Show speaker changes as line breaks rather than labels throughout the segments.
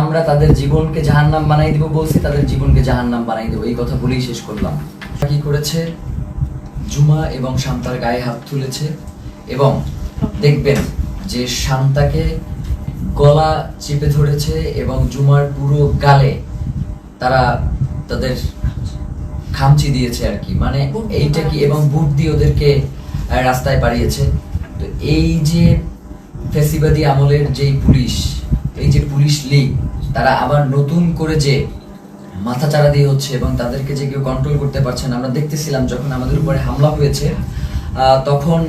আমরা তাদের জীবনকে জাহান্নাম বানাই দিব বলছি, তাদের জীবনকে জাহান্নাম বানাই দেবো। এই কথা বলেই শেষ করলাম। কি করেছে? জুমা এবং শান্তার গায়ে হাত তুলেছে এবং দেখবেন যে শান্তাকে গলা চেপে ধরেছে এবং জুমার পুরো গালে তারা তাদের খামচি দিয়েছে আর কি। মানে এইটা কি এবং বুট দিয়ে ওদেরকে রাস্তায় পাঠিয়েছে তো এই যে ফেসিবাদী আমলের যেই পুলিশ, এই যে পুলিশ লীগ তারা আবার নতুন করে যে মাথা চারা দিয়ে হচ্ছে এবং তাদেরকে যে কেউ কন্ট্রোল করতে পারছে না আমরা দেখতেছিলাম যখন আমাদের উপরে হামলা হয়েছে তখন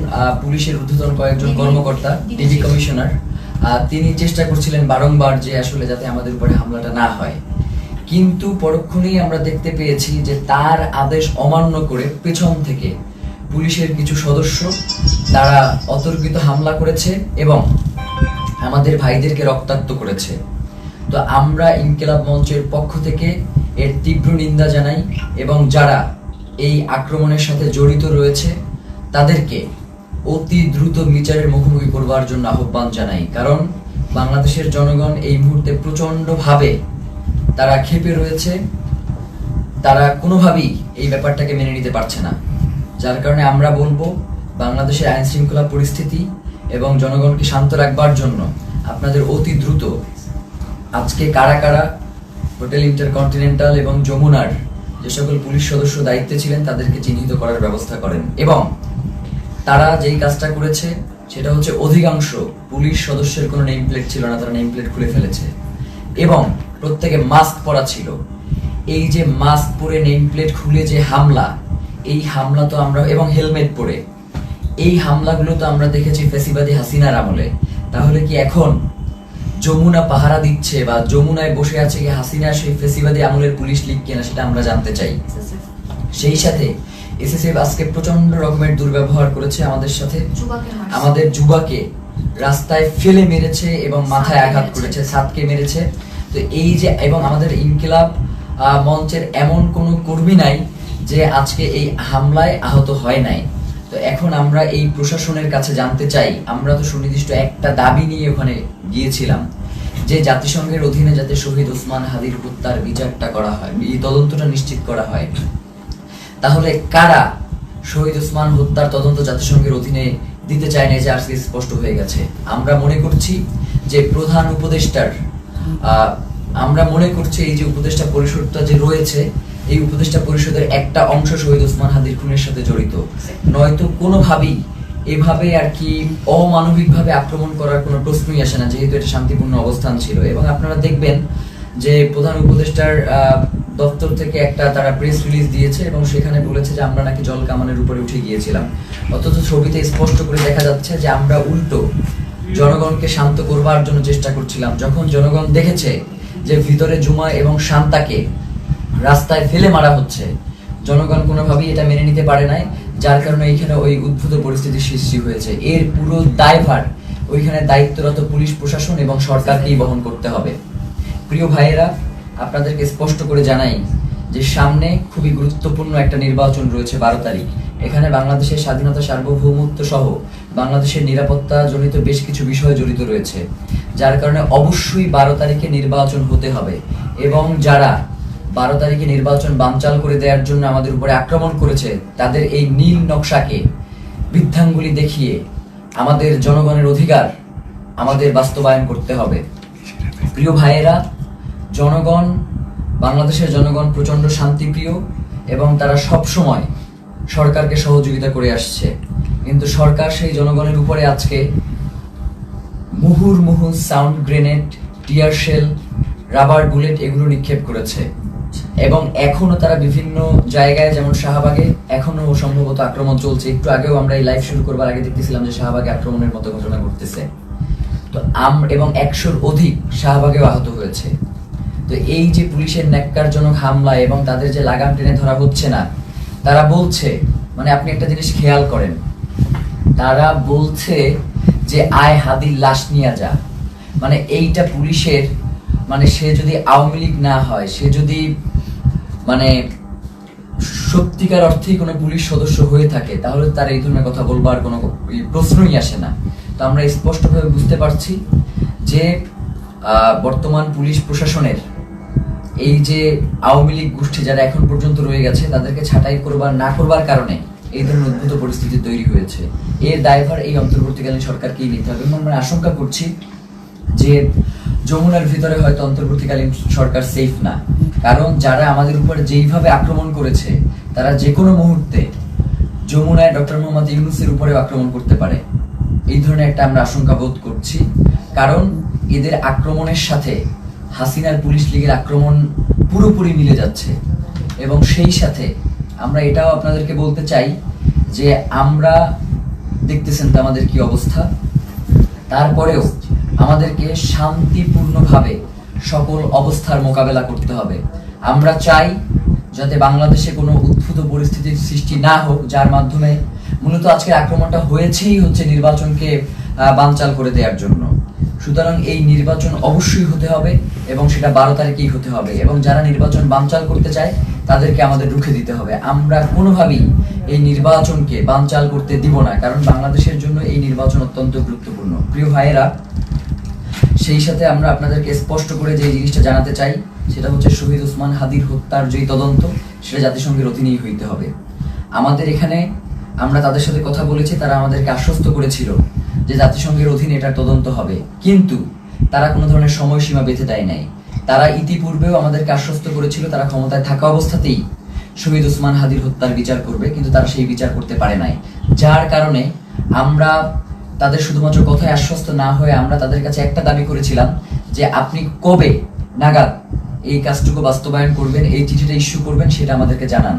পুলিশের ঊর্ধ্বতন কয়েকজন কর্মকর্তা
ডিবি
কমিশনার তিনি চেষ্টা করছিলেন বারংবার যে আসলে যাতে আমাদের উপরে হামলাটা না হয়। কিন্তু পরক্ষণেই আমরা দেখতে পেয়েছি যে তার আদেশ অমান্য করে পেছন থেকে পুলিশের কিছু সদস্য তারা অতর্কিত হামলা করেছে এবং আমাদের ভাইদেরকে রক্তাক্ত করেছে। তো আমরা ইনকিলাব মঞ্চের পক্ষ থেকে এর তীব্র নিন্দা জানাই এবং যারা এই আক্রমণের সাথে জড়িত রয়েছে, তাদেরকে অতি দ্রুত বিচারের মুখোমুখি করবার জন্য আহ্বান জানাই। কারণ বাংলাদেশের জনগণ এই মুহূর্তে প্রচন্ডভাবে তারা ক্ষেপে রয়েছে। তারা কোনোভাবেই এই ব্যাপারটাকে মেনে নিতে পারছে না। যার কারণে আমরা বলব বাংলাদেশের আইন শৃঙ্খলা পরিস্থিতি এবং জনগণকে শান্ত রাখবার জন্য আপনাদের অতি দ্রুত আজকে কারা কারা হোটেল ইন্টারকন্টিনেন্টাল এবং যমুনার যে সকল পুলিশ সদস্য দায়িত্বে ছিলেন, তাদেরকে চিহ্নিত করার ব্যবস্থা করেন। এবং তারা যেই কাজটা করেছে, সেটা হচ্ছে অধিকাংশ পুলিশ সদস্যের কোনো নেম প্লেট ছিল না, তারা নেম প্লেট খুলে ফেলেছে। এবং প্রত্যেকে মাস্ক পরা ছিল। এই যে মাস্ক পরে নেম প্লেট খুলে যে হামলা, এই হামলা তো আমরা, এবং হেলমেট পরে, এই হামলাগুলো তো আমরা দেখেছি ফেসিবাদী হাসিনার আমলে। তাহলে কি এখন যমুনা পাহারা দিচ্ছে বা যমুনায় বসে আছে কি হাসিনা সেই ফেসিবাদী আমলের পুলিশ লিগ কিনা সেটা আমরা জানতে চাই। সেই সাথে এসএসএফ আজকে প্রচণ্ড রকমের দুর্ব্যবহার করেছে আমাদের সাথে। আমাদের যুবাকে রাস্তায় ফেলে মেরেছে এবং মাথায় আঘাত করেছে ছাদকে মেরেছে। তো এই যে এবং আমাদের ইনকিলাব মঞ্চের এমন কোনো কর্মী নাই যে আজকে এই হামলায় আহত হয় নাই। তো এখন আমরা এই প্রশাসনের কাছে জানতে চাই আমরা তো সুনির্দিষ্ট একটা দাবি নিয়ে ওখানে গিয়েছিলাম। যে জাতিসংঘের অধীনে যাতে শহীদ ওসমান হাদির হত্যার বিচারটা করা হয় এই তদন্তটা নিশ্চিত করা হয়, তাহলে কারা শহীদ ওসমান হত্যার তদন্ত জাতিসংঘের অধীনে দিতে চায় না যে আজকে স্পষ্ট হয়ে গেছে। আমরা মনে করছি যে প্রধান উপদেষ্টার আমরা মনে করছি এই যে উপদেষ্টা পরিষদটা যে রয়েছে, এই উপদেষ্টা পরিষদের একটা অংশ শহীদ ওসমান হাদির খুনের সাথে জড়িত। নয়তো কোনোভাবেই এভাবে আর কি অমানবিকভাবে আক্রমণ করার কোনো প্রশ্নই আসে না, যেহেতু এটা শান্তিপূর্ণ অবস্থান ছিল। এবং আপনারা দেখবেন যে প্রধান উপদেষ্টার দপ্তর থেকে একটা তারা প্রেস রিলিজ দিয়েছে এবং সেখানে বলেছে যে আমরা নাকি জল কামানের উপরে উঠে গিয়েছিলাম। অথচ ছবিতে স্পষ্ট করে দেখা যাচ্ছে যে আমরা উল্টো জনগণকে শান্ত করবার জন্য চেষ্টা করছিলাম। যখন জনগণ দেখেছে যে ভিতরে জুমা এবং শান্তাকে রাস্তায় ফেলে মারা হচ্ছে, জনগণ কোনোভাবেই এটা মেনে নিতে পারে নাই। যার কারণে এইখানে ওই উদ্ভূত পরিস্থিতির সৃষ্টি হয়েছে। এর পুরো দায়ভার ওইখানে দায়িত্বরত পুলিশ, প্রশাসন এবং সরকারকেই বহন করতে হবে। প্রিয় ভাইয়েরা, আপনাদেরকে স্পষ্ট করে জানাই যে সামনে খুবই গুরুত্বপূর্ণ একটা নির্বাচন রয়েছে বারো তারিখ। এখানে বাংলাদেশের স্বাধীনতা সার্বভৌমত্ব সহ বাংলাদেশের নিরাপত্তা জনিত বেশ কিছু বিষয় জড়িত রয়েছে, যার কারণে অবশ্যই বারো তারিখে নির্বাচন হতে হবে এবং যারা বারো তারিখে নির্বাচন বানচাল করে দেওয়ার জন্য আমাদের উপরে আক্রমণ করেছে তাদের এই নীল নকশাকে বৃদ্ধাঙ্গুলি দেখিয়ে আমাদের জনগণের অধিকার আমাদের বাস্তবায়ন করতে হবে। প্রিয় ভাইয়েরা, জনগণ, বাংলাদেশের জনগণ প্রচণ্ড শান্তিপ্রিয় এবং তারা সব সময় সরকারকে সহযোগিতা করে আসছে। কিন্তু সরকার সেই জনগণের উপরে আজকে মুহুর মুহু sound grenade, tear shell, rubber bullet এগুলো নিক্ষেপ করেছে। এবং এখনও তারা বিভিন্ন জায়গায়, যেমন শাহবাগে এখনও সম্ভবত আক্রমণ চলছে। একটু আগেও আমরা এই লাইভ শুরু করবার আগে দেখতেছিলাম যে শাহবাগে আক্রমণের মতো ঘটনা ঘটতেছে। তো আম এবং একশোর অধিক শাহবাগেও আহত হয়েছে। তো এই যে পুলিশের ন্যাক্কারজনক হামলা এবং তাদের যে লাগাম টেনে ধরা হচ্ছে না, তারা বলছে মানে আপনি একটা জিনিস খেয়াল করেন, তারা বলছে যে, আয় হাদির লাশ নিয়ে যা। মানে এইটা পুলিশের মানে সে যদি আওয়ামী লীগ না হয়, সে যদি মানে সত্যিকার অর্থেই কোনো পুলিশ সদস্য হয়ে থাকে, তাহলে তার এই ধরনের কথা বলবার কোনো প্রশ্নই আসে না। তো আমরা স্পষ্টভাবে বুঝতে পারছি যে বর্তমান পুলিশ প্রশাসনের এই যে আওয়ামী লীগ গোষ্ঠী যারা এখন পর্যন্ত রয়ে গেছে, তাদেরকে ছাঁটাই করবার, না করবার কারণে এই ধরনের উদ্ভূত পরিস্থিতি তৈরি হয়েছে। এর দায়ভার এই অন্তর্বর্তীকালীন সরকারকেই নিতে হবে। এবং আমরা আশঙ্কা করছি যে, যমুনার ভিতরে হয়তো অন্তর্বর্তীকালীন সরকার সেফ না। কারণ যারা আমাদের উপর যেইভাবে আক্রমণ করেছে, তারা যে কোনো মুহূর্তে যমুনায় ডক্টর মোহাম্মদ ইউনুসের উপরেও আক্রমণ করতে পারে। এই ধরনের একটা আমরা আশঙ্কা বোধ করছি। কারণ এদের আক্রমণের সাথে হাসিনার পুলিশ লীগের আক্রমণ পুরোপুরি মিলে যাচ্ছে। এবং সেই সাথে আমরা এটাও আপনাদেরকে বলতে চাই যে আমরা দেখতেছেন তো আমাদের কি অবস্থা। তারপরেও আমাদেরকে শান্তিপূর্ণভাবে সকল অবস্থার মোকাবেলা করতে হবে। আমরা চাই যাতে বাংলাদেশে কোনো উদ্ভূত পরিস্থিতির সৃষ্টি না হোক, যার মাধ্যমে মূলত আজকের আক্রমণটা হয়েছেই হচ্ছে নির্বাচনকে বানচাল করে দেওয়ার জন্য। সুতরাং এই নির্বাচন অবশ্যই হতে হবে এবং সেটা বারো তারিখেই হতে হবে এবং যারা নির্বাচন বানচাল করতে চায়, তাদেরকে আমাদের রুখে দিতে হবে। আমরা কোনোভাবেই এই নির্বাচনকে বানচাল করতে দিব না, কারণ বাংলাদেশের জন্য এই নির্বাচন অত্যন্ত গুরুত্বপূর্ণ। প্রিয় ভাইয়েরা সেই সাথে আমরা আপনাদেরকে স্পষ্ট করে যে জিনিসটা জানাতে চাই, সেটা হচ্ছে শহীদ ওসমান হাদির হত্যার যে তদন্ত, সেটা জাতিসংঘের অধীনেই হইতে হবে। আমাদের এখানে আমরা তাদের সাথে কথা বলেছি, তারা আমাদেরকে আশ্বস্ত করেছিল যে জাতিসংঘের অধীনে এটার তদন্ত হবে। কিন্তু তারা কোনো ধরনের সময়সীমা বেঁধে দেয় নাই। তারা ইতিপূর্বেও আমাদেরকে আশ্বস্ত করেছিল, তারা ক্ষমতায় থাকা অবস্থাতেই শহীদ ওসমান হাদির হত্যার বিচার করবে, কিন্তু তারা সেই বিচার করতে পারে নাই। যার কারণে আমরা তাদের শুধুমাত্র কথায় আশ্বস্ত না হয়ে আমরা তাদের কাছে একটা দাবি করেছিলাম যে আপনি কবে নাগাদ এই কাজটুকু বাস্তবায়ন করবেন, এই চিঠিটা ইস্যু করবেন সেটা আমাদেরকে জানান।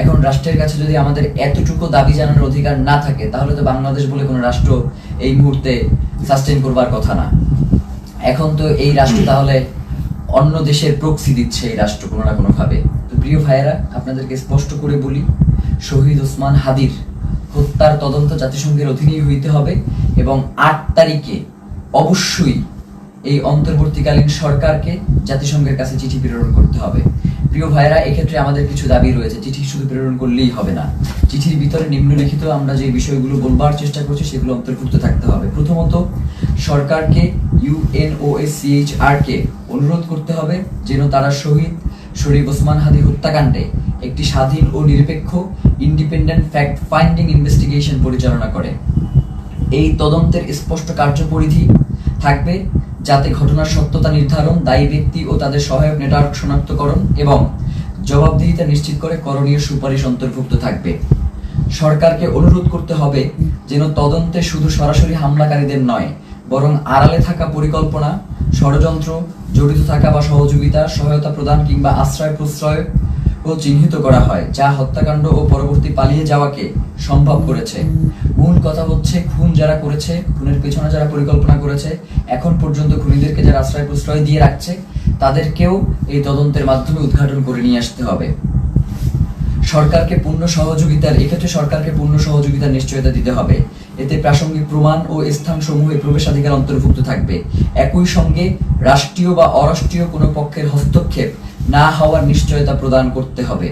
এখন রাষ্ট্রের কাছে যদি আমাদের এতটুকু দাবি জানানোর অধিকার না থাকে, তাহলে তো বাংলাদেশ বলে কোনো রাষ্ট্র এই মুহূর্তে সাস্টেন করবার কথা না। এখন তো এই রাষ্ট্র তাহলে অন্য দেশের প্রক্সি দিচ্ছে এই রাষ্ট্র কোনো না কোনো ভাবে তো প্রিয় ভাইয়েরা, আপনাদেরকে স্পষ্ট করে বলি, শহীদ ওসমান হাদির হত্যার তদন্ত জাতিসংঘের অধীনেই হইতে হবে এবং আট তারিখে অবশ্যই এই অন্তর্বর্তীকালীন সরকারকে জাতিসংঘের কাছে চিঠি প্রেরণ করতে হবে। প্রিয় ভাইরা এক্ষেত্রে আমাদের কিছু দাবি রয়েছে। চিঠি শুধু প্রেরণ করলেই হবে না। চিঠির ভিতরে নিম্নলিখিত আমরা যে বিষয়গুলো বলবার চেষ্টা করছি, সেগুলো অন্তর্ভুক্ত থাকতে হবে। প্রথমত, সরকারকে ইউএনওএসিএইচআর কে অনুরোধ করতে হবে যেন তারা শহীদ শরীফ ওসমান হাদি হত্যাকাণ্ডে একটি স্বাধীন ও নিরপেক্ষ ইন্ডিপেন্ডেন্ট ফ্যাক্ট ফাইন্ডিং ইনভেস্টিগেশন পরিচালনা করে। এই তদন্তের স্পষ্ট কার্যপরিধি থাকবে যাতে ঘটনার সত্যতা নির্ধারণ, দায়ী ব্যক্তি ও তাদের সহায়ক নেটওয়ার্ক শনাক্তকরণ এবং জবাবদিহিতা নিশ্চিত করে করণীয় সুপারিশ অন্তর্ভুক্ত থাকবে। সরকারকে অনুরোধ করতে হবে যেন তদন্তে শুধু সরাসরি হামলাকারীদের নয় বরং আড়ালে থাকা পরিকল্পনা, ষড়যন্ত্র, জড়িত থাকা বা সহযোগিতা, সহায়তা প্রদান কিংবা আশ্রয় প্রশ্রয় ও চিহ্নিত করা হয়, যা হত্যাকাণ্ড ও পরবর্তী পালিয়ে যাওয়াকে সম্ভব করেছে। মূল কথা হচ্ছে খুন যারা করেছে, খুনের পেছনে যারা পরিকল্পনা করেছে, এখন পর্যন্ত খুনিদেরকে যারা আশ্রয় প্রশ্রয় দিয়ে রাখছে, তাদেরকেও এই তদন্তের মাধ্যমে উদ্ঘাটন করে নিয়ে আসতে হবে। সরকারকে পূর্ণ সহযোগিতার এক্ষেত্রে সরকারকে পূর্ণ সহযোগিতার নিশ্চয়তা দিতে হবে। এতে প্রাসঙ্গিক প্রমাণ ও স্থান সমূহে প্রবেশাধিকার অন্তর্ভুক্ত থাকবে। একই সঙ্গে রাষ্ট্রীয় বা অরাষ্ট্রীয় কোনো পক্ষের হস্তক্ষেপ না হওয়ার নিশ্চয়তা প্রদান করতে হবে।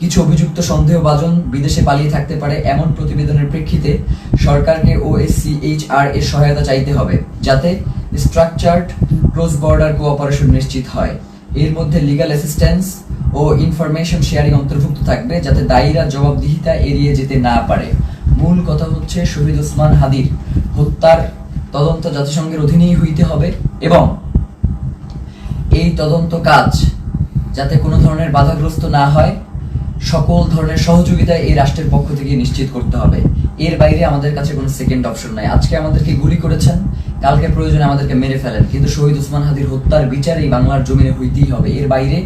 কিছু অভিযুক্ত সন্দেহভাজন বিদেশে পালিয়ে থাকতে পারে এমন প্রতিবেদনের প্রেক্ষিতে সরকারকে ওএসসিএইচআর এর সহায়তা চাইতে হবে, যাতে স্ট্রাকচার্ড ক্লোজ বর্ডার কোঅপারেশন নিশ্চিত হয়। এর মধ্যে লিগ্যাল অ্যাসিস্ট্যান্স ও ইনফরমেশন শেয়ারিং অন্তর্ভুক্ত থাকবে, যাতে দায়ীরা জবাবদিহিতা এড়িয়ে যেতে না পারে। মূল কথা হচ্ছে শহীদ ওসমান হাদির হত্যার তদন্ত জাতিসংঘের অধীনেই হইতে হবে এবং এই তদন্ত কাজ যাতে কোনো ধরনের বাধাগ্রস্ত না হয়, সকল ধরনের সহযোগিতা এই রাষ্ট্রের পক্ষ থেকে নিশ্চিত করতে হবে। এর বাইরে আমাদের কাছে কোনো সেকেন্ড অপশন নাই। আজকে আমাদেরকে গুলি করেছেন, কালকে প্রয়োজনে আমাদেরকে মেরে ফেলেন। কিন্তু শহীদ ওসমান হাদির হত্যার বিচার এই বাংলার জমিনে হইতেই হবে। এর বাইরে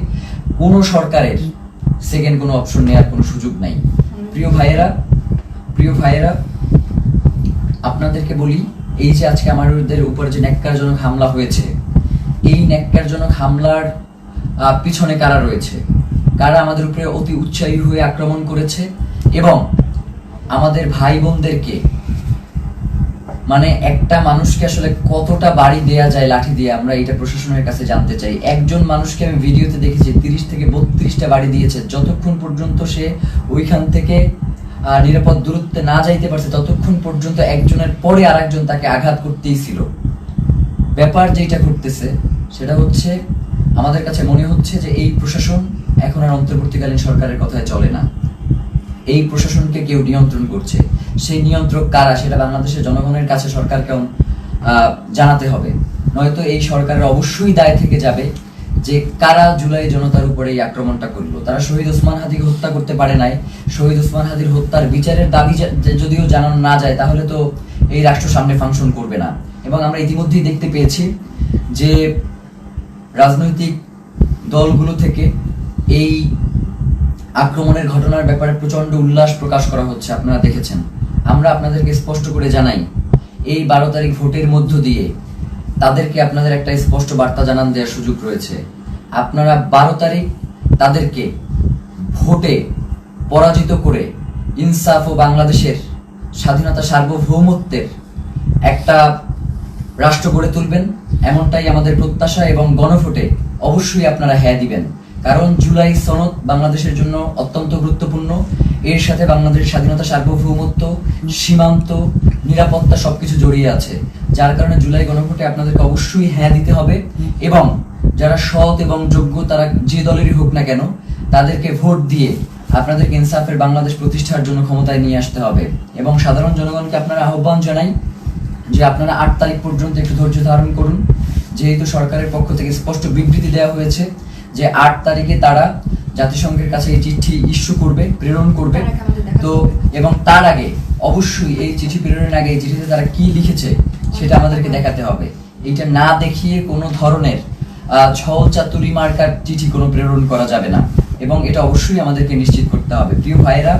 কোনো সরকারের সেকেন্ড কোনো অপশন নেওয়ার কোনো সুযোগ নাই। প্রিয় ভাইয়েরা প্রিয় ভাইয়েরা, আপনাদেরকে বলি, এই যে আজকে আমাদের উপর যে ন্যাক্কারজনক হামলা হয়েছে, এই ন্যাক্কারজনক হামলার পিছনে কারা রয়েছে? কারা আমাদের উপরে অতি উৎসাহী হয়ে আক্রমণ করেছে? এবং আমাদের ভাই বোনদেরকে মানে একটা মানুষকে আসলে কতটা বাড়ি দেয়া যায়, লাঠি দিয়ে আমরা এটা প্রশাসনের কাছে জানতে চাই। একজন মানুষকে আমি ভিডিওতে দেখেছি, তিরিশ থেকে বত্রিশটা বাড়ি দিয়েছে। যতক্ষণ পর্যন্ত সে ওইখান থেকে নিরাপদ দূরত্বে না যাইতে পারছে, ততক্ষণ পর্যন্ত একজনের পরে আরেকজন তাকে আঘাত করতেই ছিল। ব্যাপার যেটা ঘটতেছে, সেটা হচ্ছে, আমাদের কাছে মনে হচ্ছে যে এই প্রশাসন এখন আর অন্তর্বর্তীকালীন সরকারের কথায় চলে না। এই প্রশাসনকে কেউ নিয়ন্ত্রণ করছে। সেই নিয়ন্ত্রক কারা, সেটা বাংলাদেশের জনগণের কাছে সরকারকে জানাতে হবে। নয়তো এই সরকারের অবশ্যই দায় থেকে যাবে যে কারা জুলাই জনতার উপরে এই আক্রমণটা করল? তারা শহীদ ওসমান হাদিকে হত্যা করতে পারে নাই। শহীদ ওসমান হাদির হত্যার বিচারের দাবি যদিও জানানো না যায়, তাহলে তো এই রাষ্ট্র সামনে ফাংশন করবে না। এবং আমরা ইতিমধ্যেই দেখতে পেয়েছি যে রাজনৈতিক দলগুলো থেকে এই আক্রমণের ঘটনার ব্যাপারে প্রচণ্ড উল্লাস প্রকাশ করা হচ্ছে, আপনারা দেখেছেন। আমরা আপনাদেরকে স্পষ্ট করে জানাই, এই বারো তারিখ ভোটের মধ্য দিয়ে তাদেরকে আপনাদের একটা স্পষ্ট বার্তা জানান দেওয়ার সুযোগ রয়েছে। আপনারা বারো তারিখ তাদেরকে ভোটে পরাজিত করে ইনসাফ ও বাংলাদেশের স্বাধীনতা সার্বভৌমত্বের একটা রাষ্ট্র গড়ে তুলবেন, এমনটাই আমাদের প্রত্যাশা এবং গণভোটে অবশ্যই আপনারা হ্যাঁ দিবেন। কারণ জুলাই সনদ বাংলাদেশের জন্য অত্যন্ত গুরুত্বপূর্ণ। এর সাথে বাংলাদেশের স্বাধীনতা সার্বভৌমত্ব, সীমান্ত, নিরাপত্তা সবকিছু জড়িয়ে আছে। যার কারণে জুলাই গণভোটে আপনাদেরকে অবশ্যই হ্যাঁ দিতে হবে এবং যারা সৎ এবং যোগ্য তারা যে দলেরই হোক না কেন, তাদেরকে ভোট দিয়ে আপনাদেরকে ইনসাফের বাংলাদেশ প্রতিষ্ঠার জন্য ক্ষমতায় নিয়ে আসতে হবে। এবং সাধারণ জনগণকে আপনারা আহ্বান জানাই যে আপনারা আট তারিখ পর্যন্ত একটু ধৈর্য ধারণ করুন। যেহেতু সরকারের পক্ষ থেকে স্পষ্ট বিবৃতি দেওয়া হয়েছে যে আট তারিখে তারা জাতিসংঘের কাছে এই চিঠি ইস্যু করবে প্রেরণ করবে। তো এবং তার আগে অবশ্যই এই চিঠি প্রেরণের আগে এই চিঠিতে তারা কি লিখেছে সেটা আমাদেরকে দেখাতে হবে। এইটা না দেখিয়ে কোনো ধরনের আহ, ছল চাতুরি মার্কার চিঠি কোনো প্রেরণ করা যাবে না। এবং এটা অবশ্যই আমাদেরকে নিশ্চিত করতে হবে। প্রিয় ভাইরা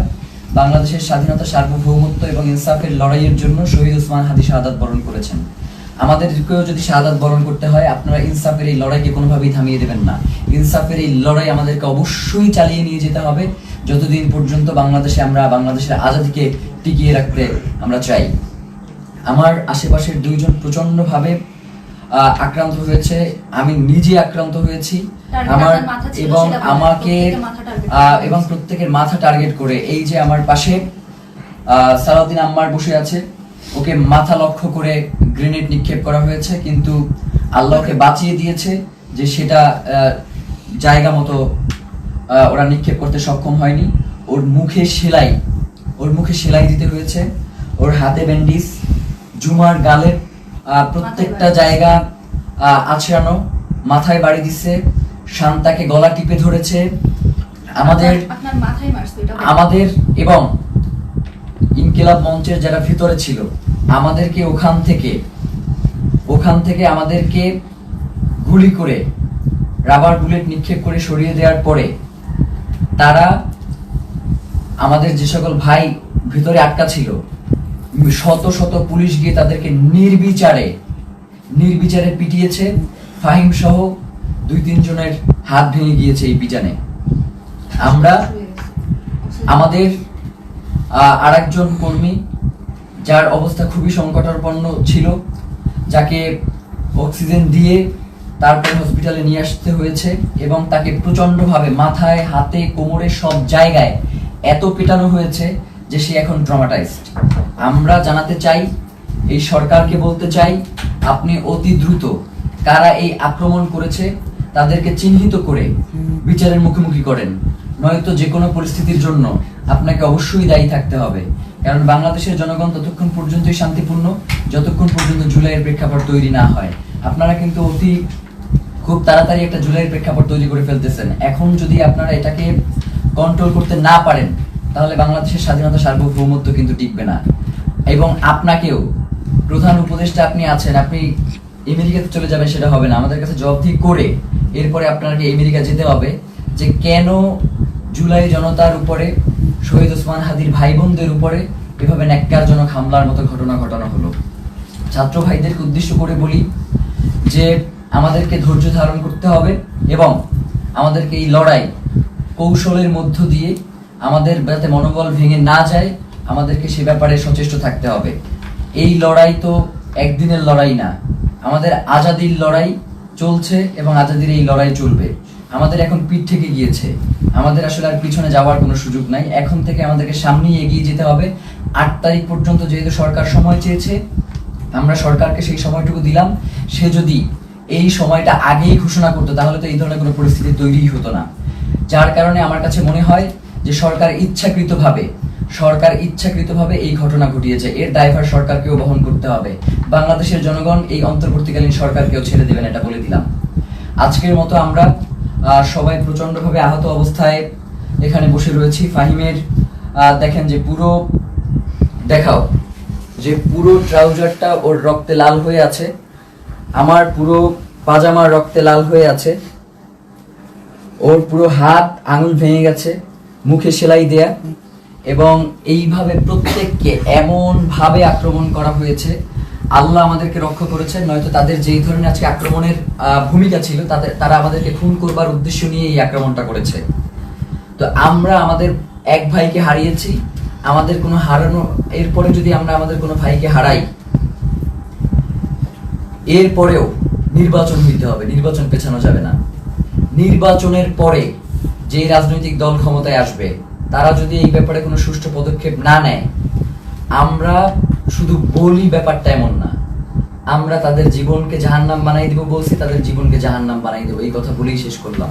বাংলাদেশের স্বাধীনতা সার্বভৌমত্ব এবং ইনসাফের লড়াইয়ের জন্য শহীদ ওসমান হাদি শাহাদাত বরণ করেছেন। আমাদেরকেও যদি শাহাদাত বরণ করতে হয় আপনারা ইনসাফের এই লড়াইকে কোনোভাবেই থামিয়ে দেবেন না। ইনসাফের এই লড়াই আমাদেরকে অবশ্যই চালিয়ে নিয়ে যেতে হবে। যতদিন পর্যন্ত বাংলাদেশে আমরা বাংলাদেশের আজাদিকে টিকিয়ে রাখতে আমরা চাই। আমার আশেপাশের দুইজন প্রচন্ডভাবে আহ, আক্রান্ত হয়েছে। আমি নিজে আক্রান্ত হয়েছি। আমার এবং আমাকে এবং প্রত্যেকের মাথা টার্গেট করে এই যে আমার পাশে আহ, সালাউদ্দিন আম্মার বসে আছে। ওকে মাথা লক্ষ্য করে গ্রেনেড নিক্ষেপ করা হয়েছে কিন্তু আল্লাহকে বাঁচিয়ে দিয়েছে যে সেটা জায়গা মতো ওরা নিক্ষেপ করতে সক্ষম হয়নি। ওর মুখে সেলাই ওর মুখে সেলাই দিতে হয়েছে। ওর হাতে ব্যান্ডিজ জুমার গালের প্রত্যেকটা জায়গা আছড়ানো মাথায় বাড়ি দিচ্ছে শান্তাকে গলা টিপে ধরেছে। আমাদের। আমাদের এবং ইনকিলাব মঞ্চের যারা ভিতরে ছিল, আমাদেরকে ওখান থেকে ওখান থেকে আমাদেরকে গুলি করে রাবার বুলেট নিক্ষেপ করে সরিয়ে দেওয়ার পরে, তারা আমাদের যে সকল ভাই ভিতরে আটকা ছিল, শত শত পুলিশ গিয়ে তাদেরকে নির্বিচারে নির্বিচারে পিটিয়েছে। ফাহিম সহ দুই তিনজনের হাত ভেঙে গিয়েছে এই পিটানে আমরা আমাদের আর একজন কর্মী, যার অবস্থা খুবই সংকটাপন্ন ছিল, যাকে অক্সিজেন দিয়ে তারপরে হসপিটালে নিয়ে আসতে হয়েছে এবং তাকে প্রচন্ডভাবে মাথায়, হাতে, কোমরে সব জায়গায় এত পেটানো হয়েছে যে সে এখন ট্রমাটাইজড আমরা জানাতে চাই, এই সরকারকে বলতে চাই, আপনি অতি দ্রুত কারা এই আক্রমণ করেছে তাদেরকে চিহ্নিত করে বিচারের মুখোমুখি করেন। নয়তো যে কোনো পরিস্থিতির জন্য আপনাকে অবশ্যই দায়ী থাকতে হবে। কারণ বাংলাদেশের জনগণ ততক্ষণ পর্যন্তই শান্তিপূর্ণ, যতক্ষণ পর্যন্ত জুলাইয়ের প্রেক্ষাপট তৈরি না হয়। আপনারা কিন্তু অতি খুব তাড়াতাড়ি একটা জুলাইয়ের প্রেক্ষাপট তৈরি করে ফেলতেছেন। এখন যদি আপনারা এটাকে কন্ট্রোল করতে না পারেন, তাহলে বাংলাদেশের স্বাধীনতা সার্বভৌমত্ব কিন্তু টিকবে না। এবং আপনাকেও, প্রধান উপদেষ্টা আপনি আছেন, আপনি আমেরিকাতে চলে যাবেন সেটা হবে না। আমাদের কাছে জবাবদিহি করে এরপরে আপনাকে আমেরিকা যেতে হবে যে কেন জুলাই জনতার উপরে শহীদ ওসমান হাদির ভাই বোনদের উপরে এভাবে ন্যাক্কারজনক হামলার মতো ঘটনা ঘটানো হলো। ছাত্র ভাইদেরকে উদ্দেশ্য করে বলি যে, আমাদেরকে ধৈর্য ধারণ করতে হবে এবং আমাদেরকে এই লড়াই কৌশলের মধ্য দিয়ে আমাদের যাতে মনোবল ভেঙে না যায়, আমাদেরকে সে ব্যাপারে সচেষ্ট থাকতে হবে। এই লড়াই তো একদিনের লড়াই না, আমাদের আজাদির লড়াই চলছে এবং আজাদির এই লড়াই চলবে। আমাদের এখন পিঠ থেকে গিয়েছে। আমাদের আসলে আর পিছনে যাওয়ার কোনো সুযোগ নাই। এখন থেকে আমাদেরকে সামনেই এগিয়ে যেতে হবে। আট তারিখ পর্যন্ত যেহেতু সরকার সময় চেয়েছে, আমরা সরকারকে সেই সময়টুকু দিলাম। সে যদি এই সময়টা আগেই ঘোষণা করতো, তাহলে তো এই ধরনের কোনো পরিস্থিতি তৈরি হতো না। যার কারণে আমার কাছে মনে হয় যে সরকার ইচ্ছাকৃতভাবে সরকার ইচ্ছাকৃতভাবে এই ঘটনা ঘটিয়েছে। এর দায়ভার সরকারকেও বহন করতে হবে। বাংলাদেশের জনগণ এই অন্তর্বর্তীকালীন সরকারকেও ছেড়ে দেবেন, এটা বলে দিলাম। আজকের মতো আমরা আহ, সবাই প্রচন্ডভাবে আহত অবস্থায় এখানে বসে রয়েছি। ফাহিমের দেখেন যে পুরো দেখাও যে পুরো ট্রাউজারটা ওর রক্তে লাল হয়ে আছে। আমার পুরো পাজামার রক্তে লাল হয়ে আছে। ওর পুরো হাত আঙুল ভেঙে গেছে মুখে সেলাই দেয়া। এবং এইভাবে প্রত্যেককে এমন ভাবে আক্রমণ করা হয়েছে আল্লাহ আমাদেরকে রক্ষা করেছেন, নয়তো তাদের যেই ধরনের আজকে আক্রমণের ভূমিকা ছিল তাদের তারা আমাদেরকে খুন করবার উদ্দেশ্য নিয়ে এই আক্রমণটা করেছে। তো আমরা আমাদের এক ভাইকে হারিয়েছি, আমাদের কোনো হারানো, এরপরে যদি আমরা আমাদের কোনো ভাইকে হারাই, এরপরেও নির্বাচন হইতে হবে, নির্বাচন পেছানো যাবে না। নির্বাচনের পরে যে রাজনৈতিক দল ক্ষমতায় আসবে, তারা যদি এই ব্যাপারে কোনো সুষ্ঠু পদক্ষেপ না নেয়, আমরা শুধু বলি ব্যাপারটা এমন না। আমরা তাদের জীবনকে জাহান্নাম বানাই দেবো বলছি, তাদের জীবনকে জাহান্নাম বানাই দেবো। এই কথা বলেই শেষ করলাম।